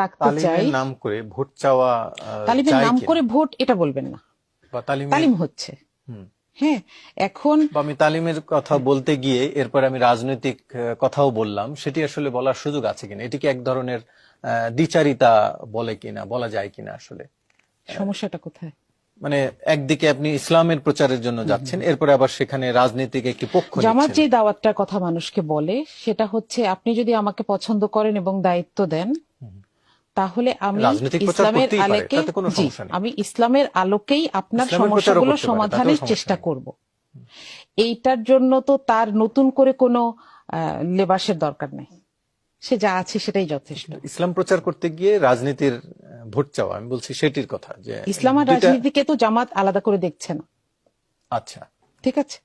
রাখতে চাই। নাম করে ভোট চাওয়া তালিমের নাম করে ভোট এটা বলবেন না। বা তালিম হচ্ছে। হ্যাঁ এখন আমি তালিমের কথা বলতে গিয়ে এরপর আমি রাজনৈতিক কথাও বললাম। সেটি আসলে বলার সুযোগ আছে কিনা? এটি কি এক ধরনের দ্বিচারিতা বলে কিনা বলা যায় কিনা আসলে? সমস্যাটা কোথায়? মানে একদিকে আপনি ইসলামের প্রচারের জন্য যাচ্ছেন এরপরে আবার সেখানে রাজনীতিক একটি পক্ষ জামাত। যে দাওয়াতটার কথা মানুষকে বলে সেটা হচ্ছে আপনি যদি আমাকে পছন্দ করেন এবং দায়িত্ব দেন তাহলে আমি ইসলামের আলোকে জি, আমি ইসলামের আলোকেই আপনার সমস্যাগুলো সমাধানের চেষ্টা করব। এইটার জন্য তো তার নতুন করে কোনো লেবাসের দরকার নেই। সে যা আছে সেটাই যথেষ্ট। ইসলাম প্রচার করতে গিয়ে রাজনীতির ভোট চাওয়া আমি বলছি সেটির কথা যে ইসলাম আর রাজনীতিকে তো জামাত আলাদা করে দেখছে না। আচ্ছা। ঠিক আছে?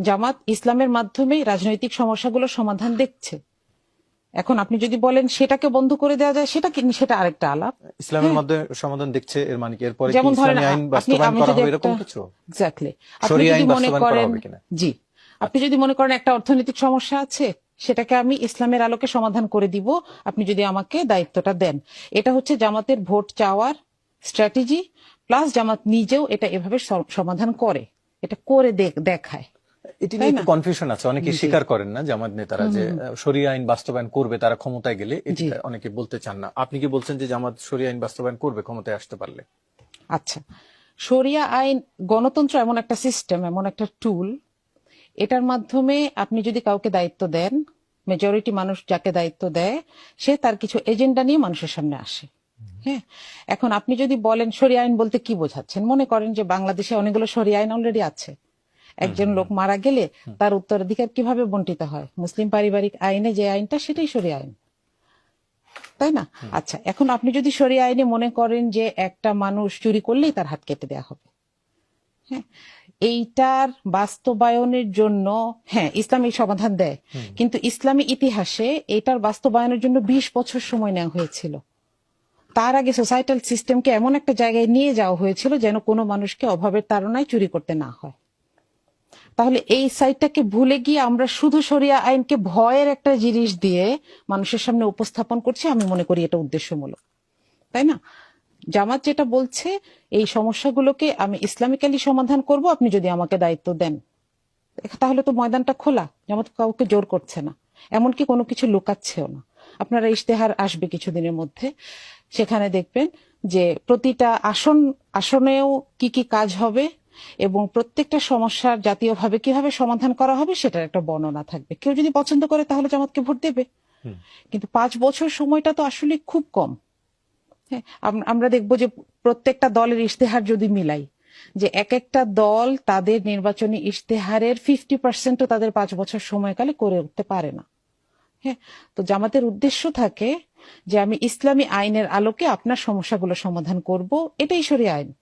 জামাত ইসলামের মাধ্যমে রাজনৈতিক সমস্যাগুলো সমাধান দেখছে। এখন আপনি যদি বলেন সেটাকে বন্ধ করে দেওয়া যায় সেটা সেটা আরেকটা আলাপ। ইসলামের মাধ্যমে সমাধান দেখছে এর মানে কি? এরপরে যেমন ধরেন আপনি এরকম কিছু? এক্স্যাক্টলি যদি মনে করেন জি। আপনি যদি মনে করেন একটা অর্থনৈতিক সমস্যা আছে সেটাকে আমি ইসলামের আলোকে সমাধান করে দিব আপনি যদি আমাকে দায়িত্বটা দেন। এটা হচ্ছে জামাতের ভোট চাওয়ার স্ট্র্যাটেজি প্লাস জামাত নিজেও এটা এভাবে সমাধান করে। এটা করে দেখায়। এটি নিয়ে একটু কনফিউশন আছে। অনেকে স্বীকার করেন না জামাত নেতারা যে আহ, আইন বাস্তবায়ন করবে তারা ক্ষমতায় গেলে এটি অনেকে বলতে চান না। আপনি কি বলছেন যে জামাত শরিয়া আইন বাস্তবায়ন করবে ক্ষমতায় আসতে পারলে? আচ্ছা। শরিয়া আইন গণতন্ত্র এমন একটা সিস্টেম এমন একটা টুল এটার মাধ্যমে আপনি যদি কাউকে দায়িত্ব দেন মেজরিটি মানুষ যাকে দায়িত্ব দেয় সে তার কিছু এজেন্ডা নিয়ে মানুষের সামনে আসে। হ্যাঁ? এখন আপনি যদি বলেন সরিয়া আইন বলতে কি বোঝাচ্ছেন? মনে করেন যে বাংলাদেশে অনেকগুলো সরিয়া আইন অলরেডি আছে। একজন লোক মারা গেলে তার উত্তরাধিকার কীভাবে বন্টিত হয়? মুসলিম পারিবারিক আইনে যে আইনটা সেটাই সরিয়া আইন। তাই না? আচ্ছা এখন আপনি যদি সরিয়া আইনে মনে করেন যে একটা মানুষ চুরি করলেই তার হাত কেটে দেওয়া হবে। হ্যাঁ এইটার বাস্তবায়নের জন্য হ্যাঁ ইসলাম এই সমাধান দেয়। কিন্তু ইসলামী ইতিহাসে এটার বাস্তবায়নের জন্য বিশ বছর সময় নেওয়া হয়েছিল। তার আগে সোসাইটাল সিস্টেমকে এমন একটা জায়গায় নিয়ে যাওয়া হয়েছিল যেন কোনো মানুষকে অভাবের তাড়নায় চুরি করতে না হয়। তাহলে এই সাইডটাকে ভুলে গিয়ে আমরা শুধু সরিয়া আইনকে ভয়ের একটা জিনিস দিয়ে মানুষের সামনে উপস্থাপন করছি, আমি মনে করি এটা উদ্দেশ্যমূলক। তাই না? জামাত যেটা বলছে, এই সমস্যাগুলোকে আমি ইসলামিক্যালি সমাধান করব, আপনি যদি আমাকে দায়িত্ব দেন। তাহলে তো ময়দানটা খোলা, জামাত কাউকে জোর করছে না। এমনকি কোনো কিছু লুকাচ্ছেও না। আপনারা ইশতেহার আসবে কিছুদিনের মধ্যে। সেখানে দেখবেন যে প্রতিটা আসন, আসনেও কি কি কাজ হবে এবং প্রত্যেকটা সমস্যার জাতীয়ভাবে কীভাবে সমাধান করা হবে সেটার একটা বর্ণনা থাকবে। কেউ যদি পছন্দ করে তাহলে জামাতকে ভোট দেবে। কিন্তু পাঁচ বছর সময়টা তো আসলে খুব কম। হ্যাঁ আমরা দেখব যে প্রত্যেকটা দলের ইশতেহার যদি মিলাই যে এক একটা দল তাদের নির্বাচনী ইশতেহারের ফিফটি পার্সেন্টও তাদের পাঁচ বছর সময়কালে করে উঠতে পারে না। হ্যাঁ তো জামাতের উদ্দেশ্য থাকে যে আমি ইসলামী আইনের আলোকে আপনার সমস্যাগুলো সমাধান করব এটাই সরি আইন।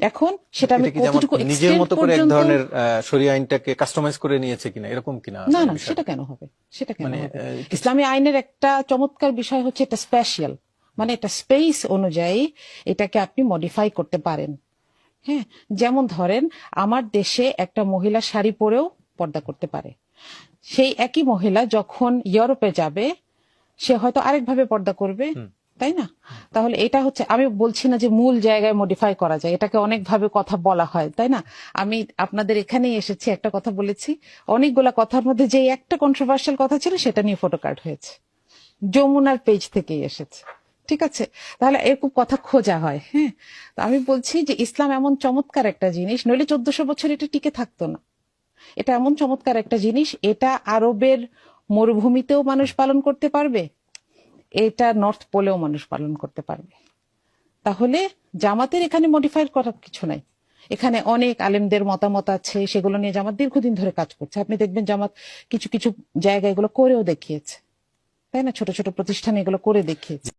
এখন সেটা আমি কতটুকু নিজের মতো করে এক ধরনের শরিয়া আইনটাকে কাস্টমাইজ করে নিয়েছে কিনা? এরকম কিনা না না সেটা কেন হবে? সেটা কেন মানে, ইসলামী আইনের একটা চমৎকার বিষয় হচ্ছে এটা স্পেশাল মানে এটা স্পেস অনুযায়ী এটাকে আপনি মডিফাই করতে পারেন। হ্যাঁ যেমন ধরেন আমার দেশে একটা মহিলা শাড়ি পরেও পর্দা করতে পারে। সেই একই মহিলা যখন ইউরোপে যাবে সে হয়তো আরেকভাবে পর্দা করবে। তাই না? তাহলে এটা হচ্ছে, আমি বলছি না যে মূল জায়গায় মডিফাই করা যায়, এটাকে অনেকভাবে কথা বলা হয়, তাই না? আমি আপনাদের এখানেই এসেছি, একটা কথা বলেছি, অনেকগুলা কথার মধ্যে যে একটা কন্ট্রোভার্সিয়াল কথা ছিল, সেটা নিয়ে ফটো কার্ড হয়েছে। যমুনার পেজ থেকেই এসেছে, ঠিক আছে? তাহলে এরকম কথা খোঁজা হয় হ্যাঁ? তো আমি বলছি যে ইসলাম এমন চমৎকার একটা জিনিস, নইলে চোদ্দশো বছর এটা টিকে থাকতো না। এটা এমন চমৎকার একটা জিনিস, এটা আরবের মরুভূমিতেও মানুষ পালন করতে পারবে এটা নর্থ পোলেও মানুষ পালন করতে পারবে। তাহলে জামাতের এখানে মডিফাই করার কিছু নাই। এখানে অনেক আলেমদের মতামত আছে, সেগুলো নিয়ে জামাত দীর্ঘদিন ধরে কাজ করছে। আপনি দেখবেন জামাত কিছু কিছু জায়গা এগুলো করেও দেখিয়েছে। তাই না? ছোট ছোট প্রতিষ্ঠান এগুলো করে দেখিয়েছে।